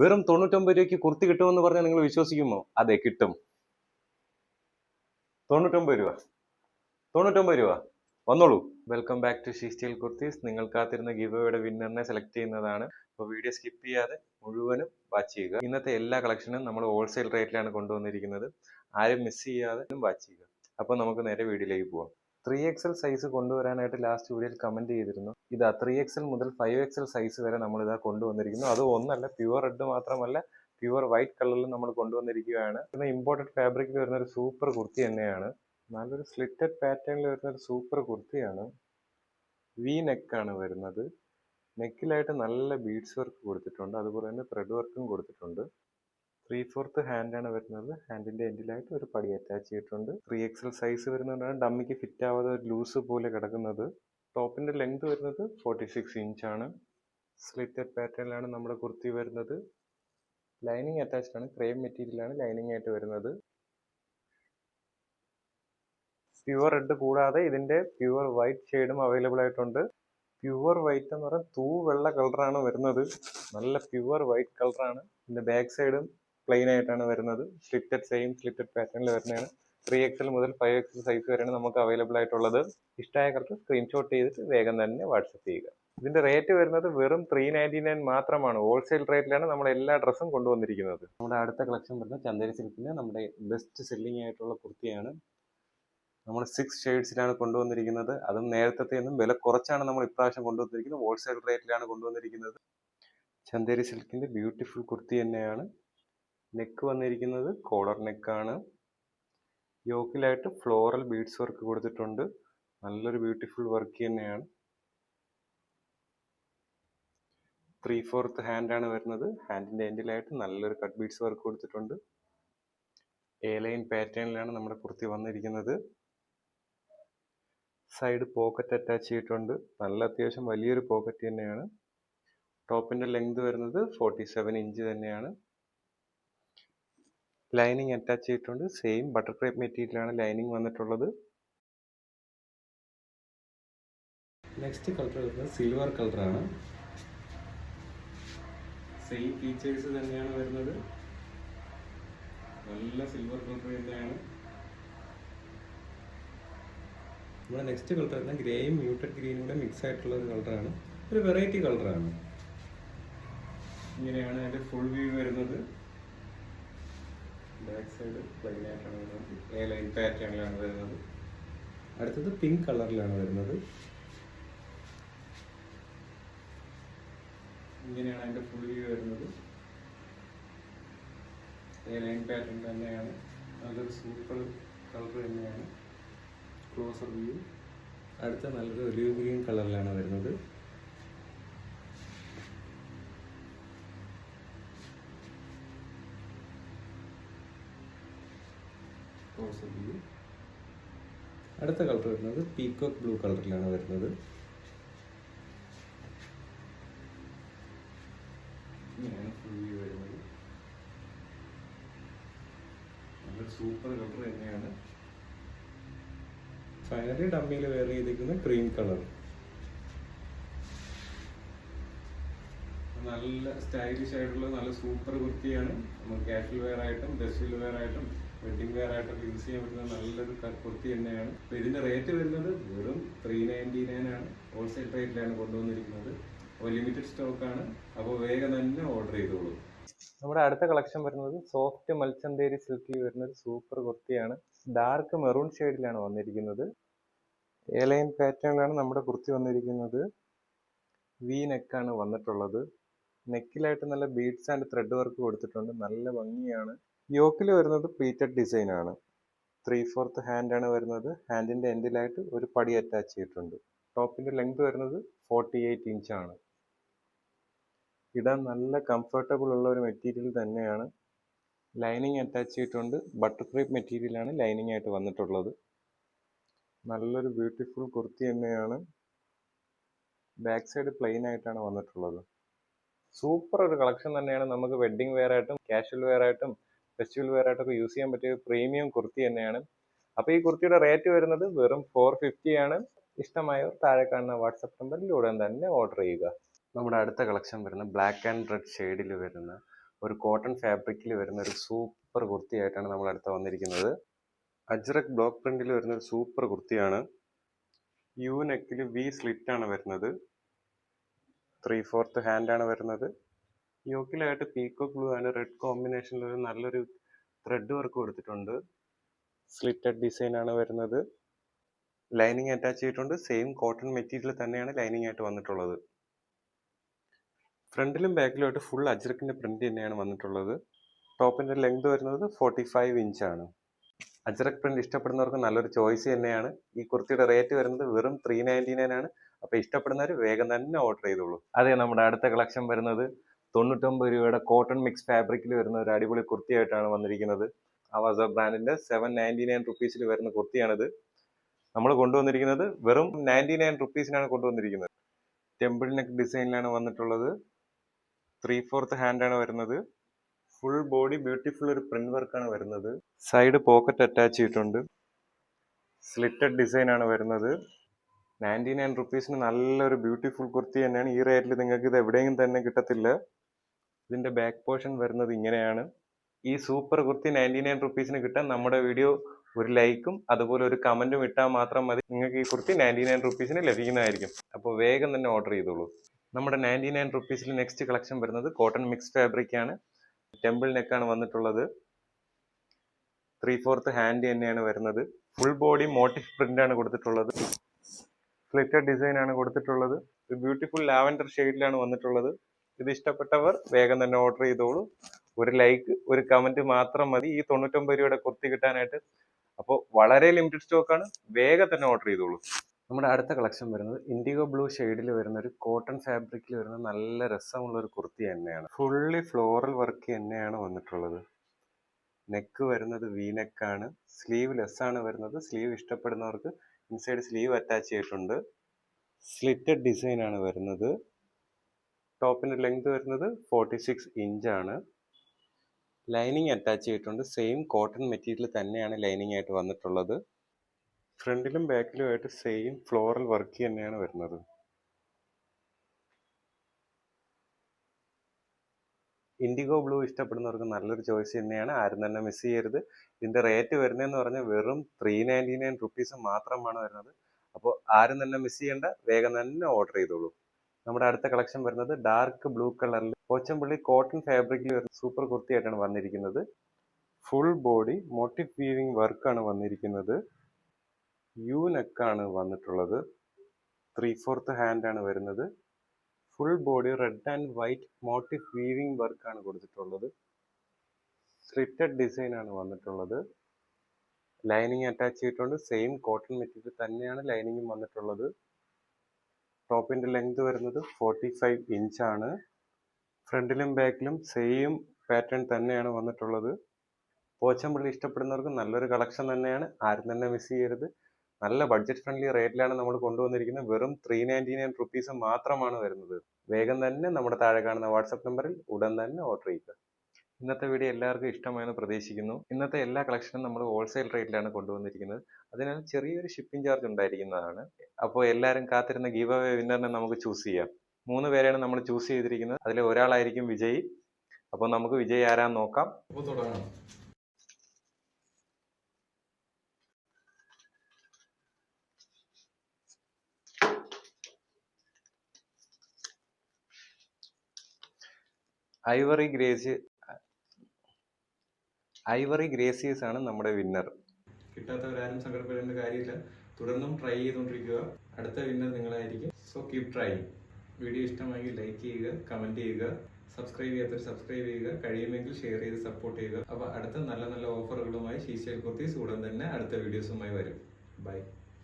വെറും തൊണ്ണൂറ്റൊമ്പത് രൂപയ്ക്ക് കുർത്തി കിട്ടുമെന്ന് പറഞ്ഞാൽ നിങ്ങൾ വിശ്വസിക്കുമോ? അതെ കിട്ടും. തൊണ്ണൂറ്റൊമ്പത് രൂപ. തൊണ്ണൂറ്റൊമ്പത് രൂപ. വന്നോളൂ. Welcome back to she steel kurtis നിങ്ങൾ കാത്തിരുന്ന ഗിവയുടെ വിന്നറിനെ സെലക്ട് ചെയ്യുന്നതാണ്. അപ്പോൾ വീഡിയോ സ്കിപ്പ് ചെയ്യാതെ മുഴുവനും വാച്ച് ചെയ്യുക. ഇന്നത്തെ എല്ലാ കളക്ഷനും നമ്മൾ ഹോൾസെയിൽ റേറ്റിലാണ് കൊണ്ടുവന്നിരിക്കുന്നത്. ആരും മിസ് ചെയ്യാതെ വാച്ച് ചെയ്യുക. അപ്പോൾ നമുക്ക് നേരെ വീഡിയോയിലേക്ക് പോവാം. ത്രീ എക്സൽ സൈസ് കൊണ്ടുവരാനായിട്ട് ലാസ്റ്റ് വീഡിയോയിൽ കമന്റ് ചെയ്തിരുന്നു. ഇതാ ത്രീ എക്സൽ മുതൽ ഫൈവ് എക്സൽ സൈസ് വരെ നമ്മൾ ഇതാ കൊണ്ടുവന്നിരിക്കുന്നു. അത് ഒന്നല്ല പ്യുവർ റെഡ് മാത്രമല്ല പ്യുവർ വൈറ്റ് കളറിൽ നമ്മൾ കൊണ്ടുവന്നിരിക്കുകയാണ്. പിന്നെ ഇമ്പോർട്ടഡ് ഫാബ്രിക്കിൽ വരുന്ന ഒരു സൂപ്പർ കുർത്തി തന്നെയാണ്. നല്ലൊരു സ്ലിറ്റഡ് പാറ്റേണിൽ വരുന്ന ഒരു സൂപ്പർ കുർത്തിയാണ്. വി നെക്കാണ് വരുന്നത്. നെക്കിലായിട്ട് നല്ല ബീഡ്സ് വർക്ക് കൊടുത്തിട്ടുണ്ട്. അതുപോലെ തന്നെ ത്രെഡ് വർക്കും കൊടുത്തിട്ടുണ്ട്. ത്രീ ഫോർത്ത് ആണ് വരുന്നത്. ഹാൻഡിന്റെ എൻഡിലായിട്ട് ഒരു പടി അറ്റാച്ച് ചെയ്തിട്ടുണ്ട്. ത്രീ എക്സൽ സൈസ് വരുന്നതുകൊണ്ടാണ് ഡമ്മിക്ക് ഫിറ്റ് ആവാതെ ഒരു ലൂസ് പോലെ കിടക്കുന്നത്. ടോപ്പിന്റെ ലെങ്ത് വരുന്നത് ഫോർട്ടി സിക്സ് ആണ്. സ്ലിറ്റഡ് പാറ്റേണിലാണ് നമ്മുടെ കുർത്തി വരുന്നത്. ലൈനിങ് അറ്റാച്ച്ഡ് ആണ്. ക്രേം മെറ്റീരിയലാണ് ലൈനിങ് ആയിട്ട് വരുന്നത്. പ്യുവർ റെഡ് കൂടാതെ ഇതിന്റെ പ്യുവർ വൈറ്റ് ഷെയ്ഡും അവൈലബിൾ ആയിട്ടുണ്ട്. പ്യുവർ വൈറ്റ് എന്ന് പറഞ്ഞാൽ തൂ വെള്ള കളറാണ് വരുന്നത്. നല്ല പ്യുവർ വൈറ്റ് കളറാണ് ഇതിന്റെ ബാക്ക് സൈഡും പ്ലെയിൻ ആയിട്ടാണ് വരുന്നത്. സ്ലിറ്റഡ് സെയിം സ്ലിറ്റഡ് പാറ്റേണിൽ വരുന്നതാണ്. ത്രീ എക്സൽ മുതൽ ഫൈവ് എക്സൽ സൈസ് വരെയാണ് നമുക്ക് അവൈലബിൾ ആയിട്ടുള്ളത്. ഇഷ്ടമായ കറക്റ്റ് സ്ക്രീൻഷോട്ട് ചെയ്തിട്ട് വേഗം തന്നെ വാട്സപ്പ് ചെയ്യുക. ഇതിന്റെ റേറ്റ് വരുന്നത് വെറും ത്രീ നയന്റി നയൻ മാത്രമാണ്. ഹോൾസെയിൽ റേറ്റിലാണ് നമ്മൾ എല്ലാ ഡ്രസ്സും കൊണ്ടുവന്നിരിക്കുന്നത്. നമ്മുടെ അടുത്ത കളക്ഷൻ വരുന്നത് ചന്ദേരി സിൽക്കിന്റെ നമ്മുടെ ബെസ്റ്റ് സെല്ലിംഗ് ആയിട്ടുള്ള കുർത്തിയാണ്. നമ്മൾ സിക്സ് ഷെയ്ഡ്സിലാണ് കൊണ്ടുവന്നിരിക്കുന്നത്. അതും നേരത്തെ നിന്നും വില കുറച്ചാണ് നമ്മൾ ഇപ്രാവശ്യം കൊണ്ടുവന്നിരിക്കുന്നത്. ഹോൾസെയിൽ റേറ്റിലാണ് കൊണ്ടുവന്നിരിക്കുന്നത്. ചന്ദേരി സിൽക്കിന്റെ ബ്യൂട്ടിഫുൾ കുർത്തി തന്നെയാണ്. നെക്ക് വന്നിരിക്കുന്നത് കോളർ നെക്കാണ് യോക്കിലായിട്ട് ഫ്ലോറൽ ബീഡ്സ് വർക്ക് കൊടുത്തിട്ടുണ്ട്. നല്ലൊരു ബ്യൂട്ടിഫുൾ വർക്ക് തന്നെയാണ്. ത്രീ ഫോർത്ത് ഹാൻഡ് ആണ് വരുന്നത്. ഹാൻഡിന്റെ എൻഡിലായിട്ട് നല്ലൊരു കട്ട് ബീഡ്സ് വർക്ക് കൊടുത്തിട്ടുണ്ട്. എ ലൈൻ പാറ്റേണിലാണ് നമ്മുടെ കുർത്തി വന്നിരിക്കുന്നത്. സൈഡ് പോക്കറ്റ് അറ്റാച്ച് ചെയ്തിട്ടുണ്ട്. നല്ല അത്യാവശ്യം വലിയൊരു പോക്കറ്റ് തന്നെയാണ്. ടോപ്പിന്റെ ലെങ്ത് വരുന്നത് ഫോർട്ടി സെവൻ ഇഞ്ച് തന്നെയാണ്. ലൈനിങ് അറ്റാച്ച് ചെയ്തിട്ടുണ്ട്. സെയിം ബട്ടർ ക്രേപ്പ് മെറ്റീരിയലാണ് ലൈനിങ് വന്നിട്ടുള്ളത്. നെക്സ്റ്റ് കളർ വരുന്നത് സിൽവർ കളറാണ്. സെയിം ഫീച്ചേഴ്സ് തന്നെയാണ് വരുന്നത്. നല്ല സിൽവർ കളർ തന്നെയാണ്. നമ്മുടെ നെക്സ്റ്റ് കളർ വരുന്നത് ഗ്രേയും മ്യൂട്ടഡ് ഗ്രീനും കൂടെ മിക്സ് ആയിട്ടുള്ള ഒരു കളറാണ്. ഒരു വെറൈറ്റി കളറാണ്. ഇങ്ങനെയാണ് അതിന്റെ ഫുൾ വ്യൂ വരുന്നത്. ബാക്ക് സൈഡ് പ്ലെയിൻ ആയിട്ടാണ് വരുന്നത്. എ ലൈൻ പാറ്റേണിലാണ് വരുന്നത്. അടുത്തത് പിങ്ക് കളറിലാണ് വരുന്നത്. ഇങ്ങനെയാണ് അതിന്റെ ഫുൾ വ്യൂ വരുന്നത്. എ ലൈൻ പാറ്റേൺ തന്നെയാണ്. നല്ലൊരു സൂപ്പർ കളർ തന്നെയാണ്. ക്ലോസർ വ്യൂ അടുത്ത നല്ലൊരു ഒലിവ് ഗ്രീൻ കളറിലാണ് വരുന്നത്. ക്ലോസർ ബ്ലൂ അടുത്ത കളർ വരുന്നത് പീക്കോക്ക് ബ്ലൂ കളറിലാണ് വരുന്നത്. ഇങ്ങനെയാണ് ഫുൾ വ്യൂ വരുന്നത്. നല്ലൊരു സൂപ്പർ കളർ തന്നെയാണ്. ഫൈനലി ഡമ്മിയിൽ വെയർ ചെയ്തിരിക്കുന്ന ക്രീം കളർ നല്ല സ്റ്റൈലിഷ് ആയിട്ടുള്ള നല്ല സൂപ്പർ കുർത്തിയാണ്. നമുക്ക് കാഷ്വൽ വെയർ ആയിട്ടും ഡ്രസ്സിൽ വെയർ ആയിട്ടും. വെഡിങ് വെയർ ആയിട്ടൊക്കെ യൂസ് ചെയ്യാൻ പറ്റുന്ന നല്ലൊരു കുർത്തി തന്നെയാണ്. ഇതിന്റെ റേറ്റ് വരുന്നത് വെറും ത്രീ നയന്റി നയൻ ആണ് ഹോൾസെയിൽ റേറ്റിലാണ് കൊണ്ടുവന്നിരിക്കുന്നത്. അപ്പോൾ ലിമിറ്റഡ് സ്റ്റോക്ക് ആണ്. അപ്പോൾ വേഗം തന്നെ ഓർഡർ ചെയ്തോളൂ. നമ്മുടെ അടുത്ത കളക്ഷൻ വരുന്നത് സോഫ്റ്റ് മൽച്ചന്തേരി സിൽക്കിൽ വരുന്ന ഒരു സൂപ്പർ കുർത്തിയാണ്. ഡാർക്ക് മെറൂൺ ഷെയ്ഡിലാണ് വന്നിരിക്കുന്നത്. എ ലൈൻ പാറ്റേണിലാണ് നമ്മുടെ കുർത്തി വന്നിരിക്കുന്നത്. വി നെക്കാണ് വന്നിട്ടുള്ളത്. നെക്കിലായിട്ട് നല്ല ബീഡ്സ് ആൻഡ് ത്രെഡ് വർക്ക് കൊടുത്തിട്ടുണ്ട്. നല്ല ഭംഗിയാണ്. യോക്കിൽ വരുന്നത് പ്ലീറ്റഡ് ഡിസൈൻ ആണ്. ത്രീ ഫോർത്ത് ആണ് വരുന്നത്. ഹാൻഡിന്റെ എൻഡിലായിട്ട് ഒരു പടി അറ്റാച്ച് ചെയ്തിട്ടുണ്ട്. ടോപ്പിന്റെ ലെങ്ത് വരുന്നത് ഫോർട്ടി എയ്റ്റ് ഇഞ്ച് ആണ്. ഇടാൻ നല്ല കംഫർട്ടബിൾ ഉള്ള ഒരു മെറ്റീരിയൽ തന്നെയാണ്. ലൈനിങ് അറ്റാച്ച് ചെയ്തിട്ടുണ്ട്. ബട്ടർ ക്രീപ്പ് മെറ്റീരിയലാണ് ലൈനിങ് ആയിട്ട് വന്നിട്ടുള്ളത്. നല്ലൊരു ബ്യൂട്ടിഫുൾ കുർത്തി തന്നെയാണ്. ബാക്ക് സൈഡ് പ്ലെയിൻ ആയിട്ടാണ് വന്നിട്ടുള്ളത്. സൂപ്പർ ഒരു കളക്ഷൻ തന്നെയാണ്. നമുക്ക് വെഡിങ് വെയർ ആയിട്ടും കാഷ്വൽ വെയർ ആയിട്ടും ഫെസ്റ്റിവൽ വെയർ ആയിട്ടൊക്കെ യൂസ് ചെയ്യാൻ പറ്റിയ പ്രീമിയം കുർത്തി തന്നെയാണ്. അപ്പോൾ ഈ കുർത്തിയുടെ റേറ്റ് വരുന്നത് വെറും ഫോർ ഫിഫ്റ്റി ആണ്. ഇഷ്ടമായവർ താഴെ കാണുന്ന വാട്സപ്പ് നമ്പറിലൂടെ തന്നെ ഓർഡർ ചെയ്യുക. നമ്മുടെ അടുത്ത കളക്ഷൻ വരുന്ന ബ്ലാക്ക് ആൻഡ് റെഡ് ഷെയ്ഡിൽ വരുന്ന ഒരു കോട്ടൺ ഫാബ്രിക്കിൽ വരുന്ന ഒരു സൂപ്പർ കുർത്തിയായിട്ടാണ് നമ്മൾ അടുത്ത വന്നിരിക്കുന്നത്. അജ്രക് ബ്ലോക്ക് പ്രിന്റിൽ വരുന്ന ഒരു സൂപ്പർ കുർത്തിയാണ്. യു നെക്കിൽ വി സ്ലിറ്റ് ആണ് വരുന്നത്. ത്രീ ഫോർത്ത് ആണ് വരുന്നത്. യോക്കിലായിട്ട് പീക്കോക്ക് ബ്ലൂ ആൻഡ് റെഡ് കോമ്പിനേഷനിൽ ഒരു നല്ലൊരു ത്രെഡ് വർക്ക് കൊടുത്തിട്ടുണ്ട്. സ്ലിറ്റഡ് ഡിസൈൻ ആണ് വരുന്നത്. ലൈനിങ് അറ്റാച്ച് ചെയ്തിട്ടുണ്ട്. സെയിം കോട്ടൺ മെറ്റീരിയൽ തന്നെയാണ് ലൈനിങ് ആയിട്ട് വന്നിട്ടുള്ളത്. ഫ്രണ്ടിലും ബാക്കിലുമായിട്ട് ഫുൾ അജ്രക്കിന്റെ പ്രിന്റ് തന്നെയാണ് വന്നിട്ടുള്ളത്. ടോപ്പിന്റെ ലെങ്ത് വരുന്നത് ഫോർട്ടി ഫൈവ് ഇഞ്ച് ആണ്. അജ്രക് പ്രിന്റ് ഇഷ്ടപ്പെടുന്നവർക്ക് നല്ലൊരു ചോയ്സ് തന്നെയാണ്. ഈ കുർത്തിയുടെ റേറ്റ് വരുന്നത് വെറും ത്രീ നയന്റി നയൻ ആണ്. അപ്പൊ ഇഷ്ടപ്പെടുന്നവർ വേഗം തന്നെ ഓർഡർ ചെയ്തോളൂ. അതെ നമ്മുടെ അടുത്ത കളക്ഷൻ വരുന്നത് തൊണ്ണൂറ്റൊമ്പത് രൂപയുടെ കോട്ടൺ മിക്സ് ഫാബ്രിക്കിൽ വരുന്ന ഒരു അടിപൊളി കുർത്തിയായിട്ടാണ് വന്നിരിക്കുന്നത്. ആവാസ ബ്രാൻഡിന്റെ സെവൻ നയന്റി നയൻ റുപ്പീസിൽ വരുന്ന കുർത്തിയാണിത്. നമ്മൾ കൊണ്ടുവന്നിരിക്കുന്നത് വെറും നയന്റി നയൻ റുപ്പീസിനാണ് കൊണ്ടുവന്നിരിക്കുന്നത്. ടെമ്പിൾ നെക്ക് ഡിസൈനിലാണ് വന്നിട്ടുള്ളത്. ത്രീ ഫോർത്ത് ഹാൻഡാണ് വരുന്നത്. ഫുൾ ബോഡി ബ്യൂട്ടിഫുൾ ഒരു പ്രിന്റ് വർക്കാണ് വരുന്നത്. സൈഡ് പോക്കറ്റ് അറ്റാച്ച് ചെയ്തിട്ടുണ്ട്. സ്ലിറ്റഡ് ഡിസൈൻ ആണ് വരുന്നത്. നയന്റി നയൻ റുപ്പീസിന് നല്ലൊരു ബ്യൂട്ടിഫുൾ കുർത്തി തന്നെയാണ്. ഈ റേറ്റിൽ നിങ്ങൾക്ക് ഇത് എവിടെയും തന്നെ കിട്ടത്തില്ല. ഇതിന്റെ ബാക്ക് പോർഷൻ വരുന്നത് ഇങ്ങനെയാണ്. ഈ സൂപ്പർ കുർത്തി നയന്റി നയൻ റുപ്പീസിന് കിട്ടാൻ നമ്മുടെ വീഡിയോ ഒരു ലൈക്കും അതുപോലെ ഒരു കമന്റും ഇട്ടാൽ മാത്രം മതി. നിങ്ങൾക്ക് ഈ കുർത്തി നയന്റി നയൻ റുപ്പീസിന് ലഭിക്കുന്നതായിരിക്കും. അപ്പോൾ വേഗം തന്നെ ഓർഡർ ചെയ്തോളൂ. നമ്മുടെ നയന്റി നയൻ റുപ്പീസിൽ നെക്സ്റ്റ് കളക്ഷൻ വരുന്നത് കോട്ടൺ മിക്സ് ഫാബ്രിക് ആണ്. ടെമ്പിൾ നെക്കാണ് വന്നിട്ടുള്ളത്. ത്രീ ഫോർത്ത് ഹാൻഡ് തന്നെയാണ് വരുന്നത്. ഫുൾ ബോഡി മോട്ടീവ് പ്രിന്റ് ആണ് കൊടുത്തിട്ടുള്ളത്. ഫ്ലിറ്റർ ഡിസൈൻ ആണ് കൊടുത്തിട്ടുള്ളത്. ബ്യൂട്ടിഫുൾ ലാവൻഡർ ഷെയ്ഡിലാണ് വന്നിട്ടുള്ളത്. ഇത് ഇഷ്ടപ്പെട്ടവർ വേഗം തന്നെ ഓർഡർ ചെയ്തോളൂ. ഒരു ലൈക്ക് ഒരു കമന്റ് മാത്രം മതി. ഈ തൊണ്ണൂറ്റൊമ്പത് രൂപയുടെ കുർത്തി കിട്ടാനായിട്ട് അപ്പോൾ വളരെ ലിമിറ്റഡ് സ്റ്റോക്ക് ആണ്. വേഗം തന്നെ ഓർഡർ ചെയ്തോളൂ. നമ്മുടെ അടുത്ത കളക്ഷൻ വരുന്നത് ഇൻഡിഗോ ബ്ലൂ ഷെയ്ഡിൽ വരുന്ന ഒരു കോട്ടൺ ഫാബ്രിക്കിൽ വരുന്ന നല്ല രസമുള്ള ഒരു കുർത്തി തന്നെയാണ്. ഫുള്ളി ഫ്ലോറൽ വർക്ക് തന്നെയാണ് വന്നിട്ടുള്ളത്. നെക്ക് വരുന്നത് വി നെക്കാണ് സ്ലീവ് ലെസ് ആണ് വരുന്നത്. സ്ലീവ് ഇഷ്ടപ്പെടുന്നവർക്ക് ഇൻസൈഡ് സ്ലീവ് അറ്റാച്ച് ചെയ്തിട്ടുണ്ട്. സ്ലിറ്റഡ് ഡിസൈൻ ആണ് വരുന്നത്. ടോപ്പിന്റെ ലെങ്ത് വരുന്നത് ഫോർട്ടി സിക്സ് ഇഞ്ചാണ് ലൈനിങ് അറ്റാച്ച് ചെയ്തിട്ടുണ്ട്. സെയിം കോട്ടൺ മെറ്റീരിയൽ തന്നെയാണ് ലൈനിങ് ആയിട്ട് വന്നിട്ടുള്ളത്. ഫ്രണ്ടിലും ബാക്കിലുമായിട്ട് സെയിം ഫ്ലോറൽ വർക്ക് തന്നെയാണ് വരുന്നത്. ഇൻഡിഗോ ബ്ലൂ ഇഷ്ടപ്പെടുന്നവർക്ക് നല്ലൊരു ചോയ്സ് തന്നെയാണ്. ആരും തന്നെ മിസ് ചെയ്യരുത്. ഇതിന്റെ റേറ്റ് വരുന്നതെന്ന് പറഞ്ഞാൽ വെറും ത്രീ നയന്റി നയൻ റുപ്പീസ് മാത്രമാണ് വരുന്നത്. അപ്പോൾ ആരും തന്നെ മിസ് ചെയ്യേണ്ട. വേഗം തന്നെ ഓർഡർ ചെയ്തോളൂ. നമ്മുടെ അടുത്ത കളക്ഷൻ വരുന്നത് ഡാർക്ക് ബ്ലൂ കളറിൽ പോച്ചമ്പള്ളി കോട്ടൺ ഫാബ്രിക്കിൽ വരുന്ന സൂപ്പർ കുർത്തിയായിട്ടാണ് വന്നിരിക്കുന്നത്. ഫുൾ ബോഡി മോട്ടിഫ് വീവിംഗ് വർക്കാണ് വന്നിരിക്കുന്നത്. യു നെക്കാണ് വന്നിട്ടുള്ളത്. ത്രീ ഫോർത്ത് ആണ് വരുന്നത്. Full body red and white motif weaving വർക്കാണ് കൊടുത്തിട്ടുള്ളത്. സ്ലിറ്റഡ് ഡിസൈൻ ആണ് വന്നിട്ടുള്ളത്. ലൈനിങ് അറ്റാച്ച് ചെയ്തിട്ടുണ്ട്. സെയിം കോട്ടൺ മെറ്റീരിയൽ തന്നെയാണ് ലൈനിങ്ങും വന്നിട്ടുള്ളത്. ടോപ്പിന്റെ ലെങ്ത് വരുന്നത് ഫോർട്ടി ഫൈവ് ഇഞ്ചാണ് ഫ്രണ്ടിലും ബാക്കിലും സെയിം പാറ്റേൺ തന്നെയാണ് വന്നിട്ടുള്ളത്. പോച്ചമ്പള്ളി ഇഷ്ടപ്പെടുന്നവർക്ക് നല്ലൊരു കളക്ഷൻ തന്നെയാണ്. ആരും തന്നെ മിസ് ചെയ്യരുത്. നല്ല ബഡ്ജറ്റ് ഫ്രണ്ട്ലി റേറ്റിലാണ് നമ്മൾ കൊണ്ടുവന്നിരിക്കുന്നത്. വെറും ത്രീ നയന്റി നയൻ റുപ്പീസ് മാത്രമാണ് വരുന്നത്. വേഗം തന്നെ നമ്മുടെ താഴെ കാണുന്ന വാട്സപ്പ് നമ്പറിൽ ഉടൻ തന്നെ ഓർഡർ ചെയ്യുക. ഇന്നത്തെ വീഡിയോ എല്ലാവർക്കും ഇഷ്ടമായെന്ന് പ്രതീക്ഷിക്കുന്നു. ഇന്നത്തെ എല്ലാ കളക്ഷനും നമ്മൾ ഹോൾസെയിൽ റേറ്റിലാണ് കൊണ്ടുവന്നിരിക്കുന്നത്. അതിനാൽ ചെറിയൊരു ഷിപ്പിംഗ് ചാർജ് ഉണ്ടായിരിക്കുന്നതാണ്. അപ്പോൾ എല്ലാവരും കാത്തിരുന്ന ഗീവ് അവേ വിന്നറിനെ നമുക്ക് ചൂസ് ചെയ്യാം. മൂന്ന് പേരെയാണ് നമ്മൾ ചൂസ് ചെയ്തിരിക്കുന്നത്. അതിൽ ഒരാളായിരിക്കും വിജയ്. അപ്പോൾ നമുക്ക് വിജയ് ആരാന്ന് നോക്കാം. ഐവറി ഗ്രേസി ഐവറി ഗ്രേസിയസ് ആണ് നമ്മുടെ വിന്നർ. കിട്ടാത്തവരാരും സങ്കടപ്പെടേണ്ട കാര്യമില്ല. തുടർന്നും ട്രൈ ചെയ്തുകൊണ്ടിരിക്കുക. അടുത്ത വിന്നർ നിങ്ങളായിരിക്കും. സോ കീപ് ട്രൈ വീഡിയോ ഇഷ്ടമായെങ്കിൽ ലൈക്ക് ചെയ്യുക കമന്റ് ചെയ്യുക സബ്സ്ക്രൈബ് ചെയ്യാത്തവർ സബ്സ്ക്രൈബ് ചെയ്യുക കഴിയുമെങ്കിൽ ഷെയർ ചെയ്ത് സപ്പോർട്ട് ചെയ്യുക. അപ്പോൾ അടുത്ത നല്ല നല്ല ഓഫറുകളുമായി ശീശയിൽ കുർത്തീസ് ഉടൻ തന്നെ അടുത്ത വീഡിയോസുമായി വരും. ബൈ